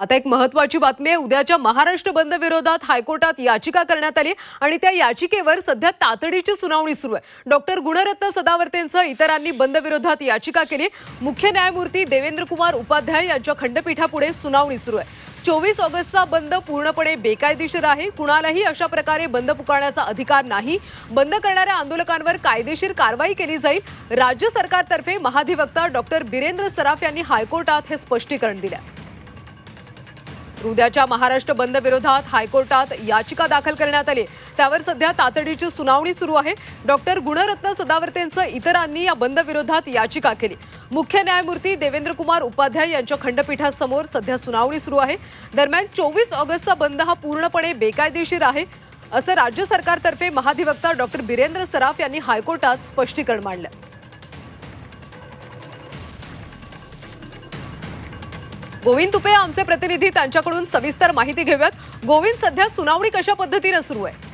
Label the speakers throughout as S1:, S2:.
S1: आता एक महत्वाची बातमी आहे. उद्याच्या महाराष्ट्र बंद विरोधात हायकोर्टात याचिका करण्यात आली आणि त्या याचिकेवर सध्या तातडीची सुनावणी सुरू आहे. डॉक्टर गुणरत्न सदावर्तेंसह इतरांनी बंद विरोधात याचिका केली. मुख्य न्यायमूर्ती देवेंद्र कुमार उपाध्याय यांच्या खंडपीठापुढे सुनावणी सुरू आहे. चोवीस ऑगस्टचा बंद पूर्णपणे बेकायदेशीर आहे. कुणालाही अशा प्रकारे बंद पुकारण्याचा अधिकार नाही. बंद करणाऱ्या आंदोलकांवर कायदेशीर कारवाई केली जाईल. राज्य सरकारतर्फे महाधिवक्ता डॉक्टर बिरेंद्र सराफ यांनी हायकोर्टात हे स्पष्टीकरण दिलं उद्याच्या महाराष्ट्र बंद विरोधात हायकोर्टात याचिका दाखल करण्यात आली. त्यावर सध्या तातडीची सुनावणी सुरू आहे. डॉक्टर गुणरत्न सदावर्तेंसह इतरांनी या बंद विरोधात याचिका केली. मुख्य न्यायमूर्ती देवेंद्र कुमार उपाध्याय यांच्या खंडपीठासमोर सध्या सुनावणी सुरू आहे. दरम्यान चोवीस ऑगस्टचा बंद हा पूर्णपणे बेकायदेशीर आहे असं राज्य सरकारतर्फे महाधिवक्ता डॉक्टर बिरेंद्र सराफ यांनी हायकोर्टात स्पष्टीकरण मांडलं. गोविंद तुपे आमचे प्रतिनिधी त्यांच्याकडून सविस्तर माहिती घेऊयात. गोविंद सध्या सुनावणी कशा पद्धतीने सुरू आहे?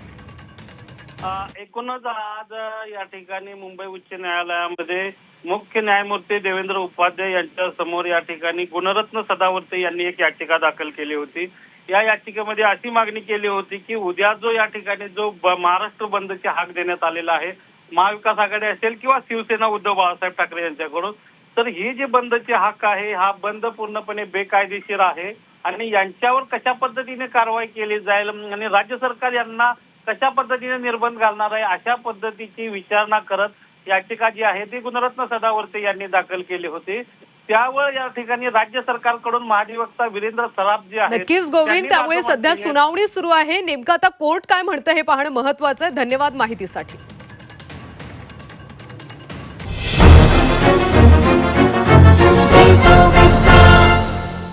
S2: एकूणच आज या ठिकाणी मुंबई उच्च न्यायालयामध्ये मुख्य न्यायमूर्ती देवेंद्र उपाध्याय यांच्या समोर या ठिकाणी गुणरत्न सदावर्ते यांनी एक याचिका दाखल केली होती. या याचिकेमध्ये अशी मागणी केली होती की उद्या जो या ठिकाणी जो महाराष्ट्र बंदचे हाक देण्यात आलेला आहे महाविकास आघाडी असेल किंवा शिवसेना उद्धव बाळासाहेब ठाकरे यांच्याकडून तर ही जी बंदचे हक्क आहे हा बंद पूर्णपणे बेकायदेशीर आहे आणि यांच्यावर कशा पद्धतीने कारवाई केली जाईल आणि राज्य सरकार यांना कशा पद्धतीने निर्बंध घालणार आहे अशा पद्धतीची विचारणा करत याचिका जी आहे ती गुणरत्न सदावर्ते यांनी दाखल केली होती. त्यावर या ठिकाणी राज्य सरकारकडून महाधिवक्ता वीरेंद्र सराफ जे आहेत
S1: नक्कीच गोविंद त्यामुळे सध्या
S2: आहे.
S1: सुनावणी सुरू आहे. नेमकं आता कोर्ट काय म्हणतं हे पाहणं महत्वाचं आहे. धन्यवाद माहितीसाठी.